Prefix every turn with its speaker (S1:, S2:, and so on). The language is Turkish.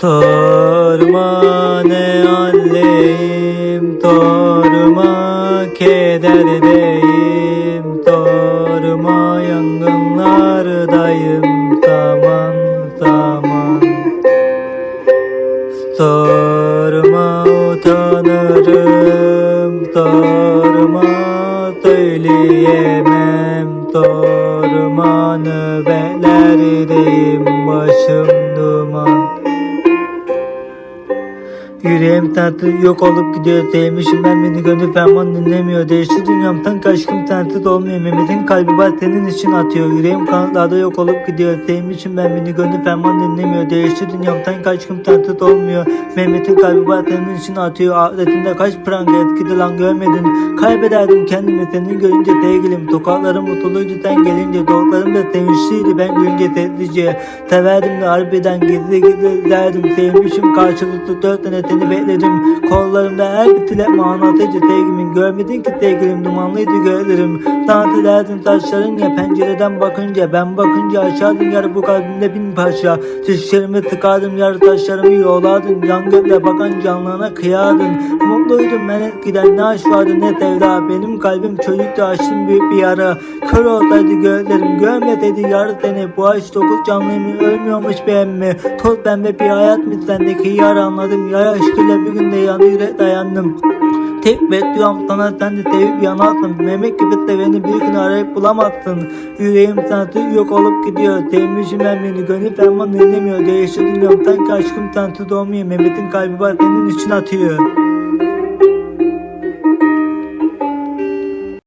S1: Torma ne halleyim Torma kederdeyim Torma yangınlardayım. Taman taman Sorma utanırım Sorma söyleyemem. Sorma nöbetlerdeyim Başım duman Yüreğim tatlı yok olup gidiyor Sevmişim ben beni gönül ferman dinlemiyor. Değişti dünyamdan aşkım sensiz olmuyor. Mehmet'in kalbi var senin için atıyor. Yüreğim kanatlarda yok olup gidiyor Sevmişim ben beni gönül ferman dinlemiyor. Değişti dünyamdan aşkım sensiz olmuyor. Mehmet'in kalbi var senin için atıyor. Ahiretinde kaç pranga etkidi lan görmedin. Kaybederdim kendimi seni görünce sevgilim. Tokatlarım mutluydu sen gelince Doruklarım da sevinçliydi. Ben görünce sessizce Severdim de harbiden gizli gizli derdim. Sevmişim karşılıklı dört sene seni bekledim. Kollarımda her bir dilek manasıydı sevgimin Görmedin ki sevgilim. Dumanlıydı gözlerim Dans ederdin taşların ya pencereden bakınca. Ben bakınca aşağıdın yarı bu kalbimde bin parça. Dişlerimi tıkardım yarı taşlarımı yoğlardın Can gökle bakan canlarına kıyardın Mutluydum ben eskiden ne aşk vardı ne sevda. Benim kalbim çocuktu açtım büyük bir yara. Kör olsaydı gözlerim görmeseydi yarı seni. Bu aşk dokuz canlıyım ölmüyormuş bir emmi Toz pembe bir hayat mı sendeki yar anladım. Yar aşkıyla bir günde yanı yürek dayandım. Tek bekliyorum sana sen de sevip yanarsın Mehmet gibi seveni bir gün arayıp bulamazsın Yüreğim sensiz yok olup gidiyor. Sevmişim ben beni gönül ferman dinlemiyor. Değişti dünyam sanki aşkım sensiz olmuyor Mehmet'in kalbi var senin için atıyor